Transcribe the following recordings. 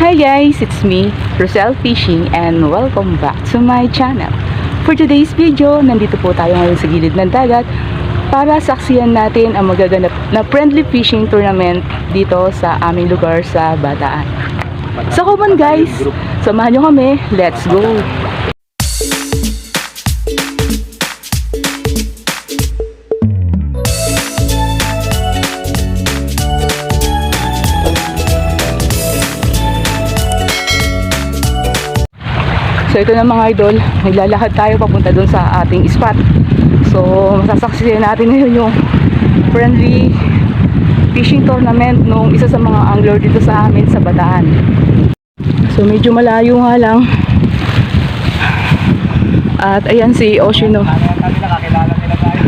Hi guys, it's me, Rosel Fishing and welcome back to my channel. For today's video, nandito po tayo ngayon sa gilid ng dagat para saksiyan natin ang magaganap na friendly fishing tournament dito sa aming lugar sa Bataan. So come on guys, samahan nyo kami, let's go! So ito na mga idol, naglalakad tayo papunta dun sa ating spot. So masasaksiyan natin ngayon yung friendly fishing tournament nung isa sa mga angler dito sa amin sa Bataan. So medyo malayo nga lang. At ayan si Oshino. Nakakilala nila tayo.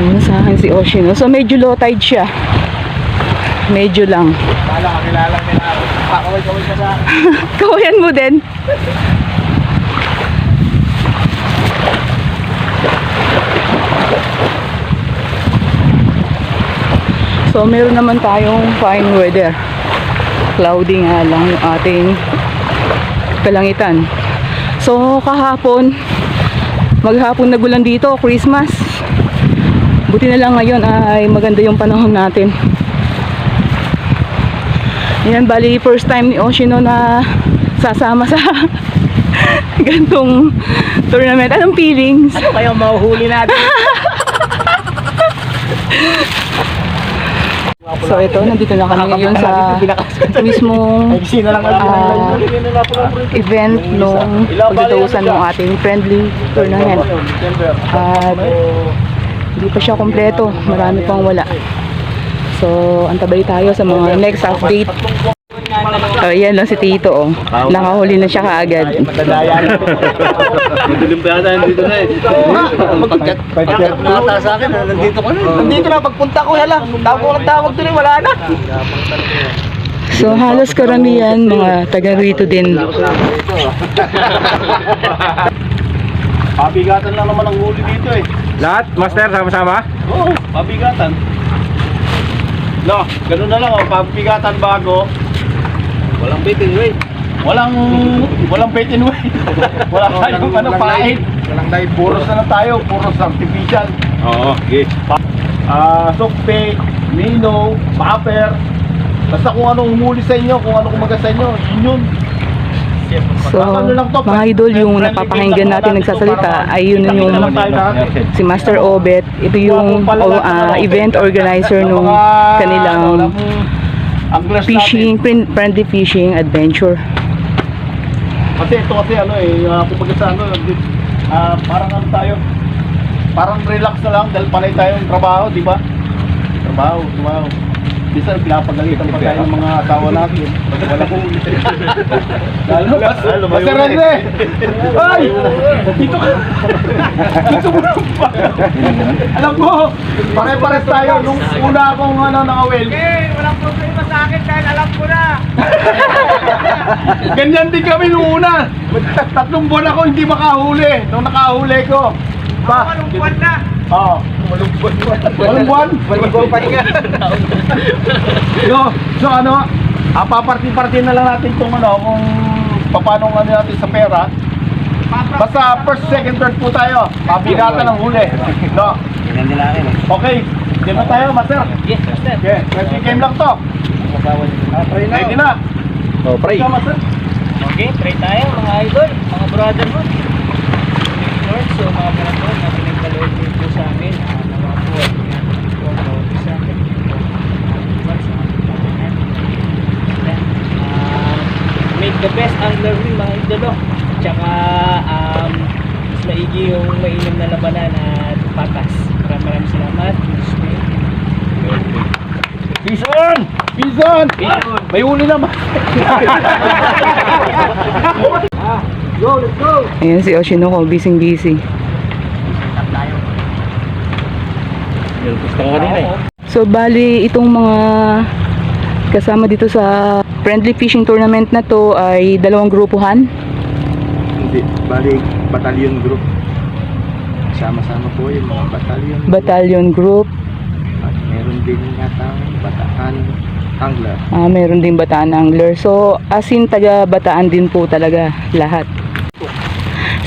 Ayun sa akin si Oshino. So medyo low tide siya. Medyo lang. Kala kakilala nila. Pakaway-kaway ka sa akin. Kawayan mo din. So, meron naman tayong fine weather. Cloudy nga lang yung ating kalangitan. So, kahapon, maghapon nagulan dito, Christmas. Buti na lang ngayon ay maganda yung panahon natin. Yan, bali first time ni Oshino na sasama sa gantong tournament. Anong feelings? Ano kayang mahuhuli natin? So ito, nandito na kami ngayon sa mismong ah, event nung pagtutusan ng ating friendly tournament. At hindi pa siya kompleto, marami pang wala. So, antabay tayo sa mga next update. So, yan lang si Tito, oh. Nakahuli na siya kaagad. Madilim pa yata nandito na eh. Pagkat pagkat nata sa akin, nandito ka na. Nandito na, pagpunta ko, hala. Tawag ko ng tawag doon eh, wala na. So, halos karamihan mga taga rito din. Pabigatan lang naman ang huli dito eh. Lahat, master, sama-sama? Oo, pabigatan. No, ganun na lang oh, pabigatan bago. Walang bait and weight. Walang walang bait and weight. Wala tayong ano pain. Walang dahil Puros na lang tayo, puros artificial. Oo, okay. Ah, sukpe, mino, paper. Basta kung anong huli sa inyo, kung ano kumaga sa inyo, yun yun. So, mga idol, yung napapakinggan natin nagsasalita ay yun yung si Master Obet. Ito yung ah, event organizer nung kanilang fishing, friend- friendly fishing adventure. Kasi ito kasi ano eh, uh, kumbaga sa ano, ah, parang ano tayo, parang relax na lang dahil panay tayong trabaho, di ba? Trabaho, trabaho. Bisa pinapagalitan pa tayo ng mga asawa natin. Wala kong... Lalo, Master Rene! Ay! Dito ka! Dito mo na pa! Alam ko, pare-pares tayo. Nung una akong ano, nakawel. Eh, walang problema sa akin dahil alam ko na. Ganyan din kami nung una. Tatlong buwan ako hindi makahuli. Nung nakahuli ko. Ba? Anong buwan na? Oo. Walong buwan. Walong buwan? Walang buwan pa rin So, so ano, ah, paparty-party na lang natin itong ano, kung paano ano natin sa pera. Basta first, second, third po tayo. Pabigatan ng huli. No? Ganyan nila akin eh. Okay. Game na tayo, master. Yes, master. Okay, ready game lang to. Ready na. Oh, pray. Ikaw, master. Okay, try tayo mga idol, mga brother mo. Lord, so mga brother na pinagkaloob din po sa amin, ah, mga po, yan, po, bawat isa, sa ating Then, ah, make the best angler win mga idolo. Tsaka, um, mas maigi yung mainom na labanan at patas. Maraming maraming salamat. Pison! Pison! May huli naman. Go, let's go! Ayan si Oshino ko, busy eh. So, bali itong mga kasama dito sa friendly fishing tournament na to ay dalawang grupuhan. Hindi, bali, batalyon group. Sama-sama po yung mga batalyon. battalion group. At meron din yata bataan angler. Ah, meron din Bataan Angler. So, as in, taga Bataan din po talaga lahat.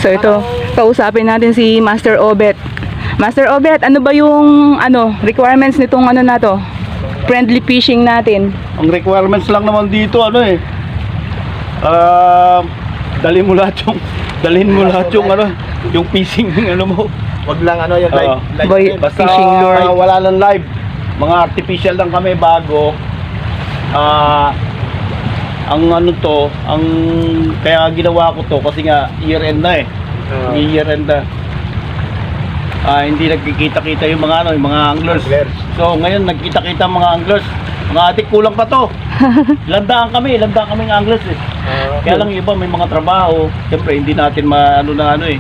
So, ito, kausapin natin si Master Obet. Master Obet, ano ba yung ano requirements nitong ano na to? Friendly fishing natin. Ang requirements lang naman dito, ano eh. Ah, dalhin mo lahat yung dalhin mo lahat yung ano, yung fishing ano mo. Wag lang ano yung Oo. Boy, Basta fishing lure. wala lang live. Mga artificial lang kami bago. Ah, ang ano to, ang kaya ginawa ko to kasi nga year end na eh. Year end na. Ah, hindi nagkikita-kita yung mga ano, yung mga anglers. So ngayon nagkita-kita mga anglers. Mga atik kulang pa to. landaan kami, landaan kaming anglers eh. Kaya lang iba may mga trabaho. Siyempre hindi natin maano na ano eh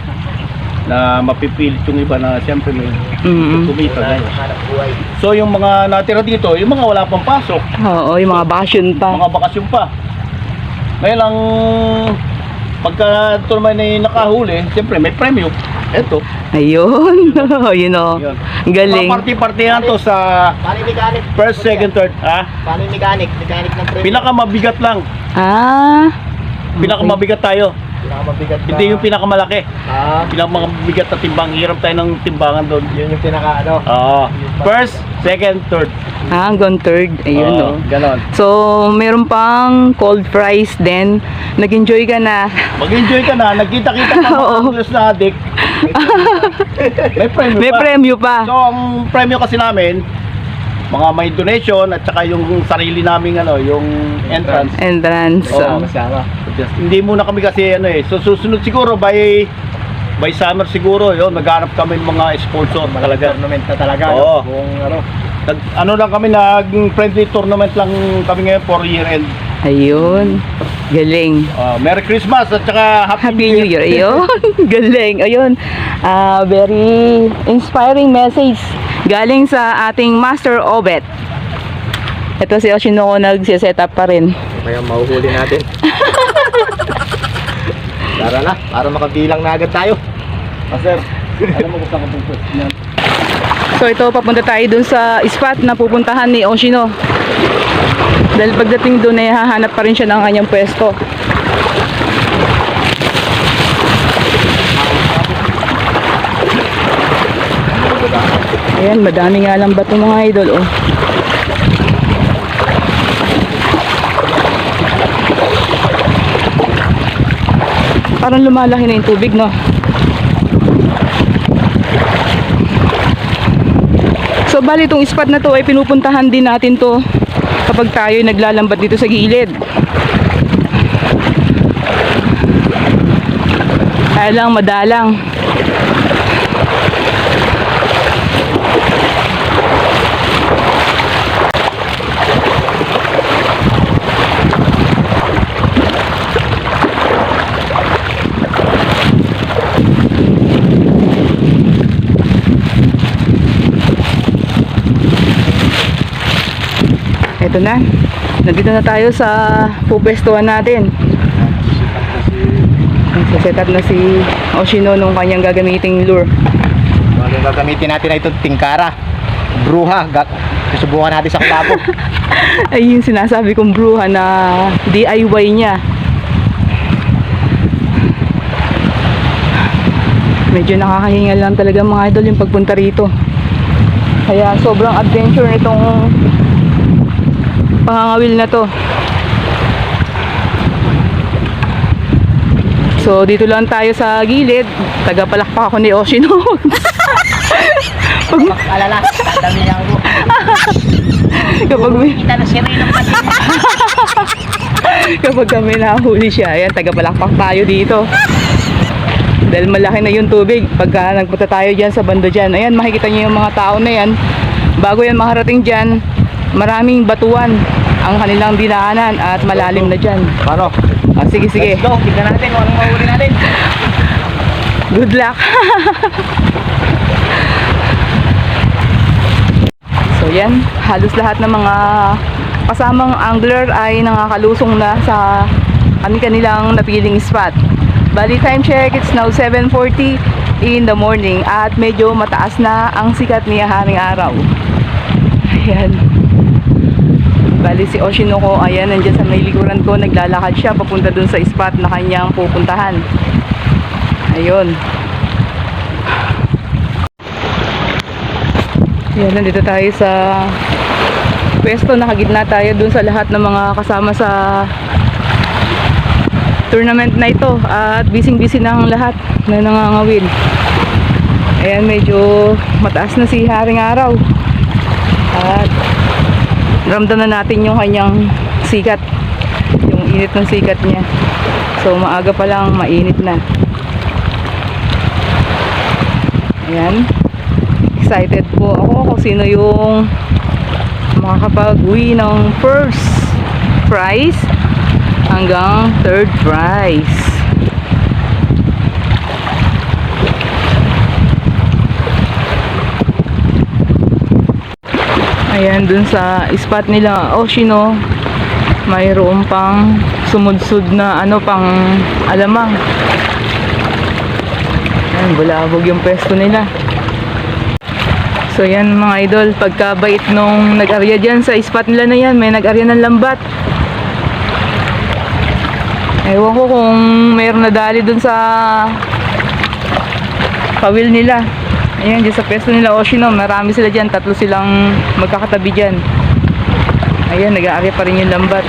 na mapipilit yung iba na siyempre may Mm. kumita. buhay. So yung mga natira dito, yung mga wala pang pasok, Oo, yung mga bastion pa. mga bakasyon pa. Ngayon lang pagka ito naman ay nakahuli, siyempre may premyo. Eto, Ayun. Yun o. yun. Galing. Mga party-partihan to sa Paano mechanic? first, second, third. Ah, Paano yung mechanic? Mechanic ng premyo. pinakamabigat lang. Ah. Pinakamabigat tayo. Pinakamabigat na. Hindi yung pinakamalaki. Ah, Pinakamabigat na timbang. Hirap tayo ng timbangan doon. yun yung pinaka ano. Oo. First, second, third. Ah, hanggang third. Ayun Oo, o. Ganon. So, meron pang cold fries din. Nag-enjoy ka na. Mag-enjoy ka na. Nagkita-kita ka mga Oo. anglers na adik. May premyo May pa. premyo pa. So, ang premyo kasi namin, mga may donation at saka yung sarili naming ano, yung entrance. Entrance. Oo. So, Kasama. Hindi muna kami kasi ano eh. So susunod siguro by by summer siguro, yon maghanap kami ng mga sponsor talaga. Tournament na talaga. Oo. no? Kung ano. Nag, ano lang kami naging friendly tournament lang kami ngayon for year end. Ayun. Galing. Ah, Merry Christmas at saka Happy, Happy New Year. Ayun. Galing. Ayun. Ah, very inspiring message galing sa ating Master Obet. Ito si Oshinoko nagsiset up pa rin. Kaya mahuhuli natin. Tara na, para makabilang na agad tayo. Ah, sir, alam mo kung saan ka. So ito, papunta tayo dun sa spot na pupuntahan ni Oshino. Dahil pagdating doon ay hahanap pa rin siya ng kanyang pwesto. Ayan, madami nga lang bato mga idol, oh. Parang lumalaki na yung tubig, no? So bali itong spot na to ay pinupuntahan din natin to kapag tayo ay naglalambat dito sa gilid. Kaya lang madalang. Ito na. Nandito na tayo sa pupwestuhan natin. Nagsiset up na si Oshino nung kanyang gagamiting lure. Ang gagamitin natin ay ito, tingkara. Bruha. Susubukan natin sa kulabo. Ay yung sinasabi kong bruha na DIY niya. Medyo nakakahingal lang talaga mga idol yung pagpunta rito. Kaya sobrang adventure nitong pangangawil na to. So dito lang tayo sa gilid. Tagapalakpak ako ni Oshino. Pag, Alala, dami niya ako. kapag may, kapag kami nahuli siya, ayan, tagapalakpak tayo dito. Dahil malaki na yung tubig. Pagka nagpunta tayo dyan sa bando dyan, ayan, makikita niyo yung mga tao na yan. Bago yan makarating dyan, maraming batuan ang kanilang dinaanan at malalim na dyan. Paano? Ah, sige, sige. Let's go. Tignan natin kung anong mahuli natin. Good luck. so yan, halos lahat ng mga kasamang angler ay nakakalusong na sa kanilang napiling spot. Bali time check, it's now 7.40 in the morning at medyo mataas na ang sikat ni Haring Araw. Ayan. Bali si Oshinoko, ayan, nandiyan sa may likuran ko, naglalakad siya papunta dun sa spot na kanyang pupuntahan. Ayun. Yan, nandito tayo sa pwesto, nakagitna tayo dun sa lahat ng mga kasama sa tournament na ito at bising-busy na ang lahat na nangangawin. Ayan, medyo mataas na si Haring Araw. At ramdam na natin yung kanyang sikat. Yung init ng sikat niya. So, maaga pa lang, mainit na. Ayan. Excited po ako kung sino yung makakapag-uwi ng first prize hanggang third prize. Ayan, dun sa spot nila Oshino, mayroon pang sumudsud na ano pang alamang. Ayan, bulabog yung pwesto nila. So yan mga idol, pagkabait nung nag-arya dyan sa spot nila na yan, may nag-arya ng lambat. Ewan ko kung mayroon na dali dun sa kawil nila. Ayan, dyan sa pwesto nila Oshino, marami sila dyan, tatlo silang magkakatabi dyan. Ayan, nag-aarya pa rin yung lambat.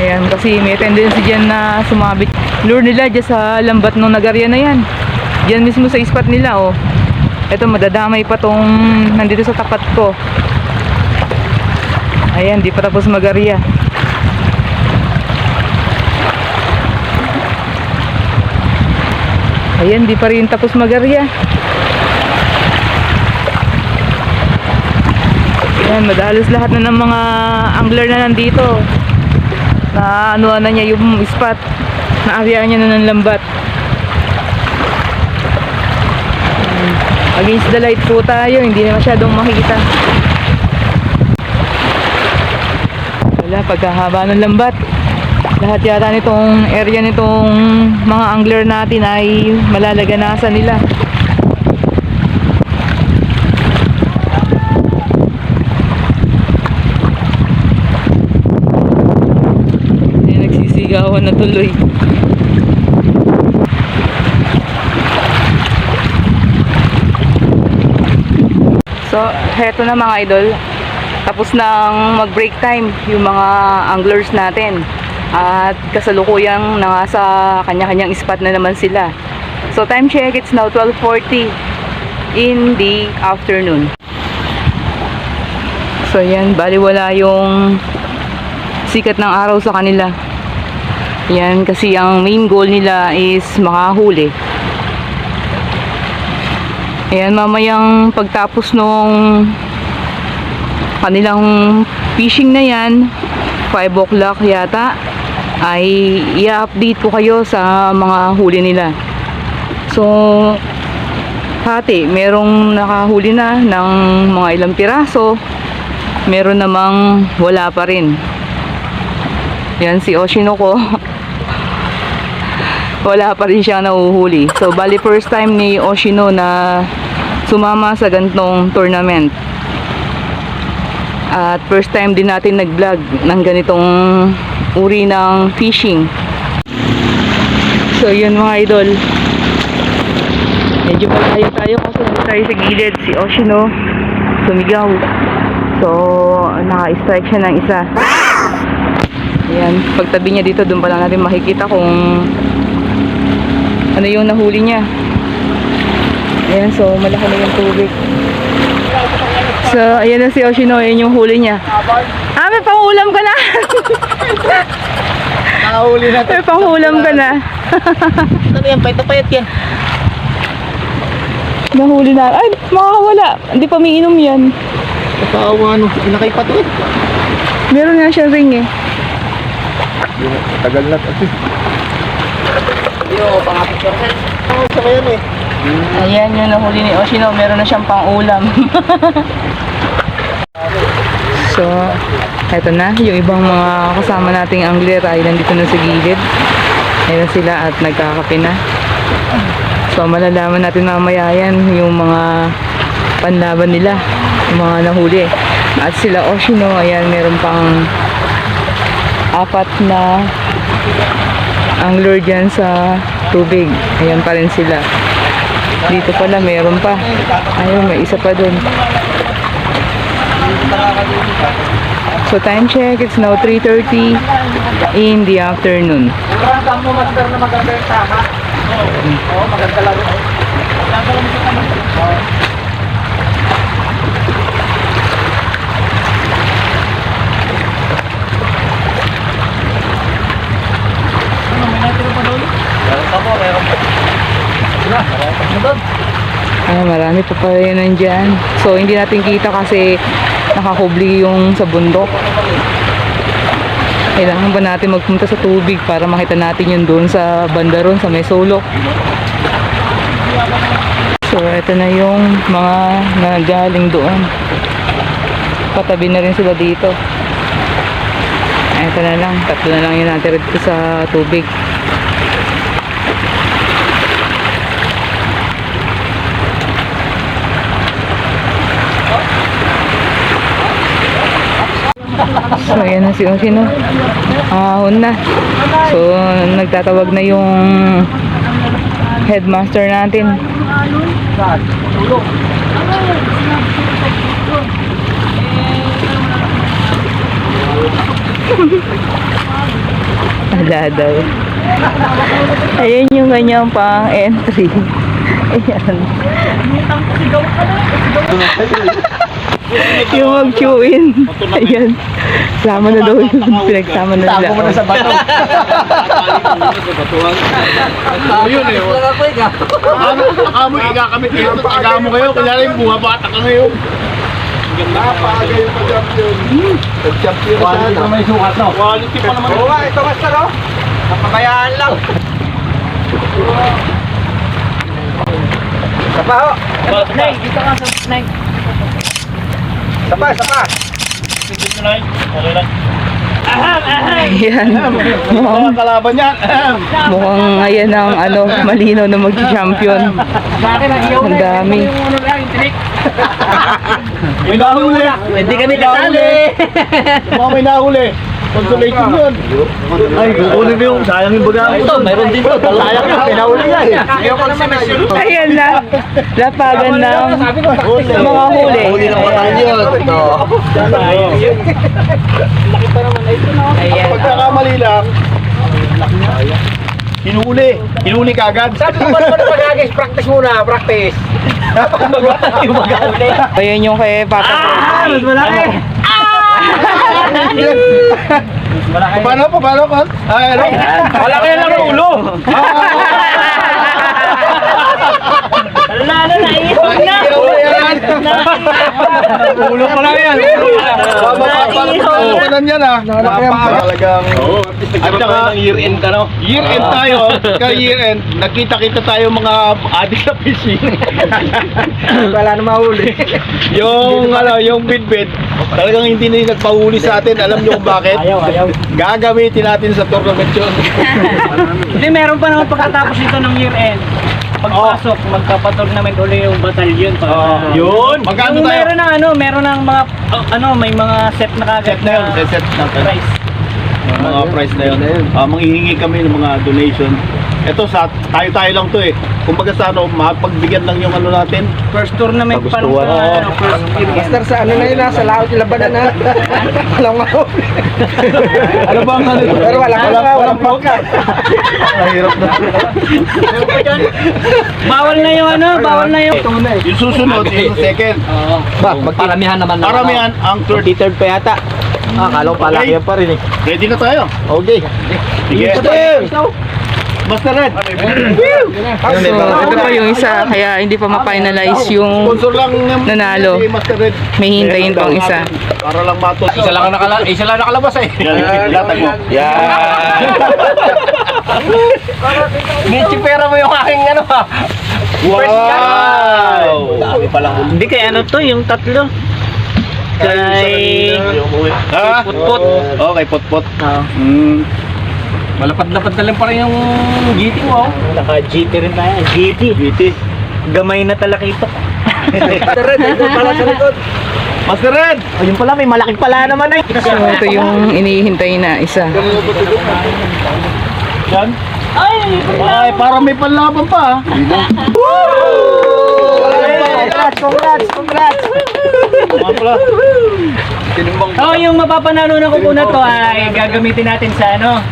Ayan, kasi may tendency dyan na sumabit. Lure nila dyan sa lambat nung nag-arya na yan. Dyan mismo sa spot nila, oh. Ito, madadamay pa tong nandito sa tapat ko. Ayan, di pa tapos mag-arya. Ayan, di pa rin tapos mag-arya. Ayan, madalos lahat na ng mga angler na nandito. Na ano na niya yung spot. Na-aryaan niya na ng lambat. Against the light po tayo, hindi na masyadong makita. Wala, pagkahaba ng lambat. Lahat yata nitong area nitong mga angler natin ay malalaganasan nila. Ayan, nagsisigawan na tuloy. So, heto na mga idol. Tapos nang mag-break time yung mga anglers natin. At kasalukuyang nasa kanya-kanyang spot na naman sila. So, time check, it's now 12.40 in the afternoon. So, yan, baliwala yung sikat ng araw sa kanila. Yan, kasi ang main goal nila is makahuli. Ayan, mamayang pagtapos nung kanilang fishing na yan, 5 o'clock yata, ay i-update ko kayo sa mga huli nila. So, hati, merong nakahuli na ng mga ilang piraso, meron namang wala pa rin. Yan si Oshinoko. wala pa rin siyang nahuhuli. So, bali first time ni Oshino na sumama sa gantong tournament. At first time din natin nag-vlog ng ganitong uri ng fishing. So, yun mga idol. Medyo malayo tayo kasi tayo sa gilid. Si Oshino sumigaw. So, naka-strike siya ng isa. Ayan, pagtabi niya dito, doon pa lang natin makikita kung ano yung nahuli niya. Ayan, so malaki na yung tubig. So, ayan na si Oshino, ayan yung huli niya. Ah, may pangulam ka na! Nakahuli na may pangulam ka na. Ano yan? Pahit na pahit yan. Nahuli na. Ay, makakawala. Hindi pa umiinom yan. Kasawa, ano, inakay pa to. Meron nga siyang ring eh. Tagal na kasi. Yo, pangapit ko rin. Ano sa yan eh? Ayan yung nahuli ni Oshino. Meron na siyang pangulam. So, eto na. Yung ibang mga kasama nating angler ay nandito na sa gilid. Ayan sila at nagkakape na. So, malalaman natin mamaya yan yung mga panlaban nila. Yung mga nahuli. At sila Oshino, ayan, meron pang apat na angler dyan sa tubig. Ayan pa rin sila. Dito pala, meron pa. Ayun, may isa pa dun. So time check, it's now 3.30 in the afternoon. Meron pa po, meron pa. Ay, marami pa pala yun nandyan. So hindi natin kita kasi nakakubli yung sa bundok. Kailangan ba natin magpunta sa tubig para makita natin yun doon sa banda ron, sa may sulok. So, ito na yung mga nagaling doon. Patabi na rin sila dito. Ito na lang, tatlo na lang yung natira dito sa tubig. So, ayan na si Osino. Ahon na. So, nagtatawag na yung headmaster natin. Wala daw. Ayan yung kanyang pang entry. Ayan. yung mag-chew-in. Ayan. Sama na daw. Pinagsama na nila. Tago mo na sa bato. Ano yun eh. Ako ikakamit kayo. Taga mo kayo. Kanya rin bumabata ka ngayon. Napagay pa champion. Champion Quality pa may sukat no? Quality pa naman. Oo ito master oh. Napabayaan lang. Sapa ho. Snake, dito ka sa snake. Sapa, sapa. Okay lang. Ayan. Mga kalaban yan. Mukhang ayan ang ano, malino na mag-champion. Ang Ang dami. Tinik. May nahuli. Hindi kami kasali. Mga may nahuli. Consolation yun. Ay, kukunin mo yung sayang yung baga. Ito, mayroon din to. Sayang yung pinahuli sulok. Ayan na. Lapagan ng mga huli. Huli ng mga yun. Yun. Pa naman ito, no? Ayan. Pagkakamali lang, hinuli. Hinuli ka agad. Sabi ko ba naman pag-agis, practice muna, practice. Ayan yung kay Papa. Ah, mas malaki. Paano pa? Paano ka? Ay, ano? Wala kaya lang ng ulo. Lalo na, ihog na. Ulo pa lang yan. Papapalan yan ah. Talagang. At saka, year end ka no? year end tayo. Ka year end, nakita-kita tayo mga adik sa fishing. Wala na mahuli. yung ano, yung bid-bid, talagang hindi na yung nagpahuli sa atin. Alam niyo kung bakit? Ayaw, ayaw. Gagamitin natin sa tournament yun. Hindi, meron pa naman pagkatapos ito ng year end. Pagpasok, magkapatournament uli yung batalyon. Pa. Yun. Magkano Yung tayo? meron ng ano, meron ng mga, oh, ano, may mga set na kagad Set na yun. Set, set na. price. mga price na yun. Ah, manghihingi kami ng mga donation. Ito sa tayo-tayo lang to eh. Kumbaga sa ano, mapagbigyan lang yung ano natin. First tournament pa nung Kagustuhan. sa, ano, first. Master, sa ano na yun, nasa laot yung labanan na. Walang mahuli. ano ba ang ano? Pero wala ka nga, walang pagka. Mahirap na. Bawal na yung ano, bawal na yung... Yung susunod, yung second. Ba, paramihan naman Paramihan ang third. 33rd pa yata. Ah, kala ko palaki Okay. pa rin eh. Ready na tayo. Okay. Sige. Basta red. So, ito pa yung isa, kaya hindi pa ma-finalize yung Nanalo. may hintayin pang isa. Para lang matos. Isa lang nakala, isa lang nakalabas eh. Yan, latag mo. Yan. Gichi pera mo yung aking ano ha. Wow! Dami pala Hindi kaya ano to, yung tatlo. Kay... Putput. Okay, putput. Oh. Mm. Malapad-lapad na lang pa rin yung GT mo. Naka-GT rin tayo. GT. GT. Gamay na talakito. Tara, dito pala sa likod. Master Red! O yun pala, may malaking pala naman eh. So, ito yung inihintay na isa. Yan. Ay, Ay, parang may panlaban pa. ah. Congrats, congrats, congrats. Mga pala. Oh, yung mapapanalunan ko po na to ay gagamitin natin sa ano.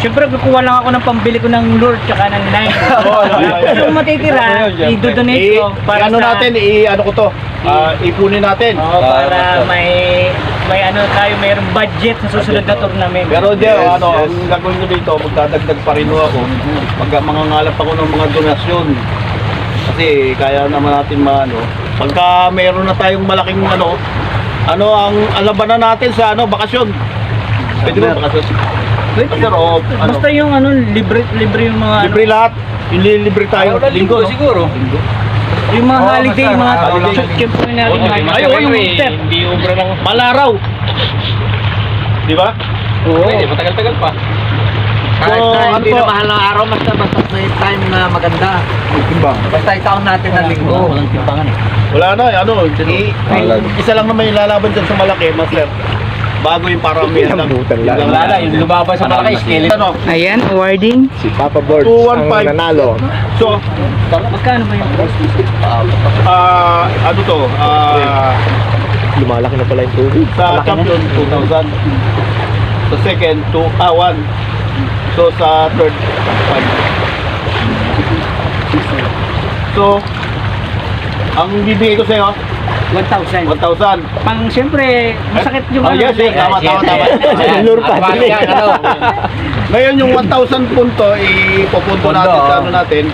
Siyempre, kukuha lang ako ng pambili ko ng lure tsaka ng line. Oo, yun, yun, yun. Yung matitira, yun, i-donate ko para ano sa... natin, i ano ko to, ah, ipunin natin. Oo, para may may ano tayo, mayroong budget sa susunod na tournament. Pero di, ano, ang gagawin ko dito, magdadagdag pa rin ako. Pag mga ngalap ako ng mga donasyon. Kasi kaya naman natin maano. Pagka meron na tayong malaking ano, ano ang alabanan natin sa ano, bakasyon. Pwede ba bakasyon? Pwede pero ano, Basta yung ano, libre libre yung mga libre lahat. Ililibre tayo. Linggo, no? siguro. yung mga holiday, yung mga holiday. siyempre natin yung Ay, Ay, oh, yung step. Hindi ubra lang. Malaraw. Di ba? Oo. Pwede, matagal-tagal pa. Kahit So, na ano hindi po? na mahal ng araw, basta basta may time na maganda. Basta itaon natin ng linggo. Walang timbangan eh. Wala na, ano, i- isa lang naman yung lalaban dyan sa malaki, master. Bago yung paramihan lang. Yun lang. Wala na, yung lumaban sa malaki, skeleton. Ano, Ayan, awarding. Si Papa Birds 215. nanalo. so, Magkano ba yung price? ah, ano to, ah, Lumalaki na pala yung tubig. sa champion, 2,000. Sa second, 2, ah, 1. So, sa third, 5. So, ang bibigay ko sa'yo, 1,000. 1,000. Pang siyempre, masakit yung Oh, ano. yes, yes, tama, tama, tama. Lure pa ano. Ngayon yung 1,000 punto, ipupunto Punto, natin sa oh. ano natin.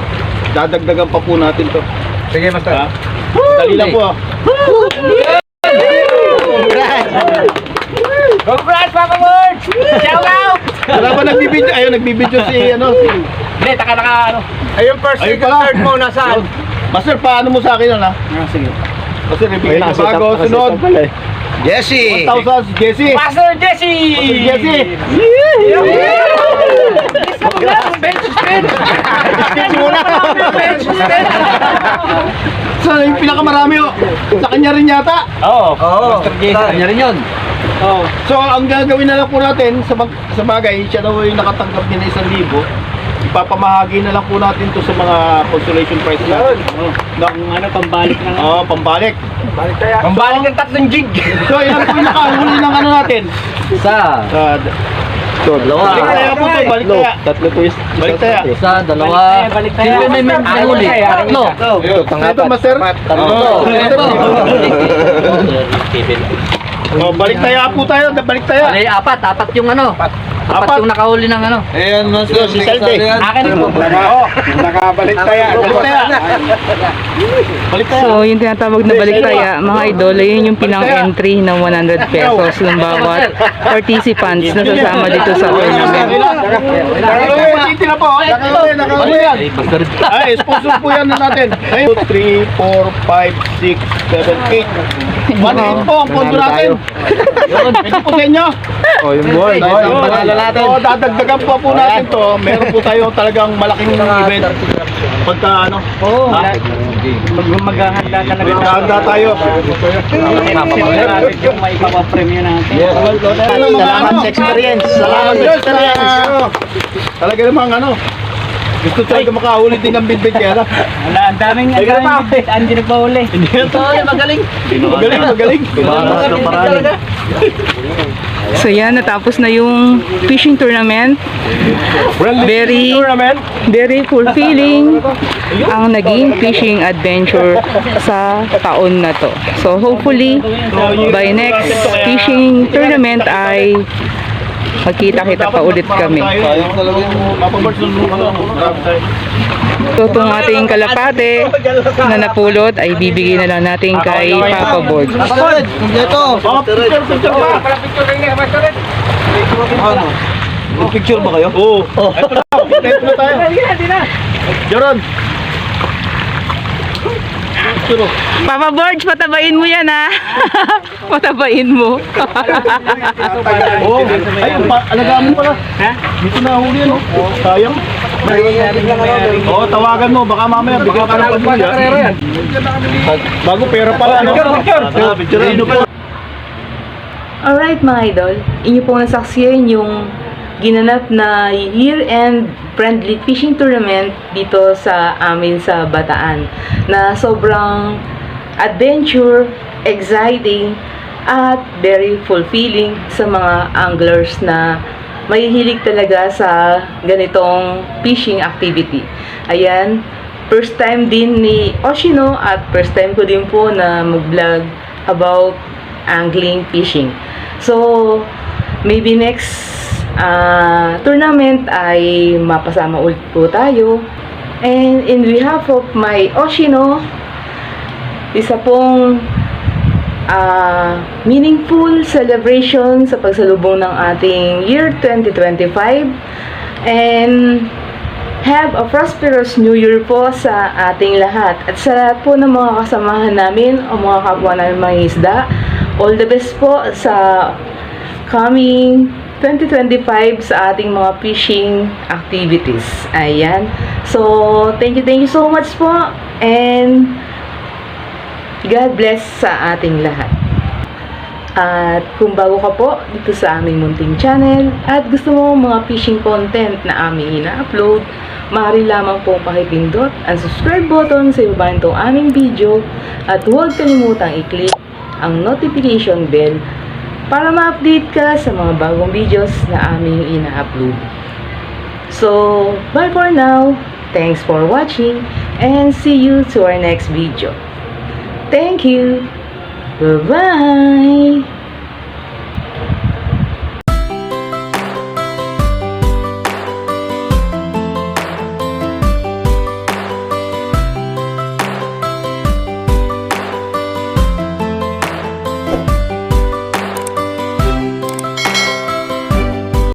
Dadagdagan pa po natin to. Sige, Ha? Dali lang po. ah. Congrats, Papa Bird! Shout out! Wala ba nagbibideo? Ayun, nagbibideo si ano. Si... Hindi, taka naka ano. Ayun, first, Ayun second, third mo, nasaan? Master, paano mo sa akin ha? Ah, sige. Master, ibigay niyo bago. Sunod. Jesse! 1,000 si Jesse. Master Jesse! Master Jesse. Sa yung pinakamarami oh. Sa kanya rin yata. Oo. Oo. Master Jason. Kanya rin yun. Oh. So ang gagawin na lang po natin sa, bag, sa bagay, siya daw yung nakatanggap din ng isang libo. Ipapamahagi na lang po natin to sa mga consolation prize natin. Oh. Ng ano, pambalik na nga. Oh, pambalik. Balik tayo. Pambalik ng tatlong jig. So yan po yung nakahuli ng ano natin. Isa. Sa Dalawa. balik tayo po to, balik tayo. Tatlo twist. Balik tayo. Isa, dalawa. Balik tayo, balik tayo. Sino may may may huli? Tatlo. Ito, ito master. Tatlo. Oh, Ito. Oh, balik tayo po tayo, balik tayo. Ay, apat. Apat yung ano. Apat Apat. yung nakahuli ng ano. Ayan, master, si Salde. Akin na po. Oo, nakabalik tayo. Balik tayo. Balik tayo. So, yung tinatawag na baliktaya, mga idol, yun yung pinang-entry ng 100 pesos ng bawat participants na sasama dito sa tournament. Ay, sponsor po yan na natin. 2, 3, 4, 5, 6, 7, 8. 1 po ang pondo natin. Pwede po sa inyo. Oh, yung boy. Oh, Panalo natin. So, dadagdagan po po natin to. Meron po tayo talagang malaking event. Pagka ano. Oo. Ha? Mag maghahanda talaga. Maghahanda tayo. Natin yung may papapremyo natin. Salamat sa experience. Salamat sa experience. Talaga namang ano. Gusto talaga makahuli din ng bidbid kaya lang. Wala, ang daming ang daming bit. Hindi nagpahuli. Ito, magaling. Magaling, magaling. So yan, natapos na yung fishing tournament. Very, very fulfilling ang naging fishing adventure sa taon na to. So hopefully, by next fishing tournament ay magkita-kita pa ulit kami. So itong ating kalapate na napulot ay bibigay na lang natin kay Papa Board. Ito. Mga picture, picture pa. Ano? Picture ba kayo? Oo. Oh. Ito na, ito na tayo. Jaron. Papa Borge, patabain mo yan ha. patabain mo. Ayun, pa, alagaan mo pala. Ha? Dito na huli yan, oh. Sayang. Oo, tawagan mo, baka mamaya bigyan ka ng pamilya. Bago pera pala, no? Ah, Picture, picture. Alright mga idol, inyo pong nasaksiyan yung ginanap na year-end friendly fishing tournament dito sa amin sa Bataan na sobrang adventure, exciting, at very fulfilling sa mga anglers na mahihilig talaga sa ganitong fishing activity. Ayan, first time din ni Oshino at first time ko din po na mag-vlog about angling fishing. So, maybe next ah, tournament ay mapasama ulit po tayo. And in behalf of my Oshino, isa pong ah, meaningful celebration sa pagsalubong ng ating year 2025 and have a prosperous new year po sa ating lahat. At sa lahat po ng mga kasamahan namin o mga kapwa namin mga isda all the best po sa coming 2025 sa ating mga fishing activities. Ayan. So thank you thank you so much po. And God bless sa ating lahat. At kung bago ka po dito sa aming munting channel at gusto mo mga fishing content na aming ina-upload, maaari lamang po pakipindot ang subscribe button sa ibaba nitong aming video at huwag kalimutang i-click ang notification bell para ma-update ka sa mga bagong videos na aming ina-upload. So, bye for now. Thanks for watching and see you to our next video. Thank you. Bye-bye.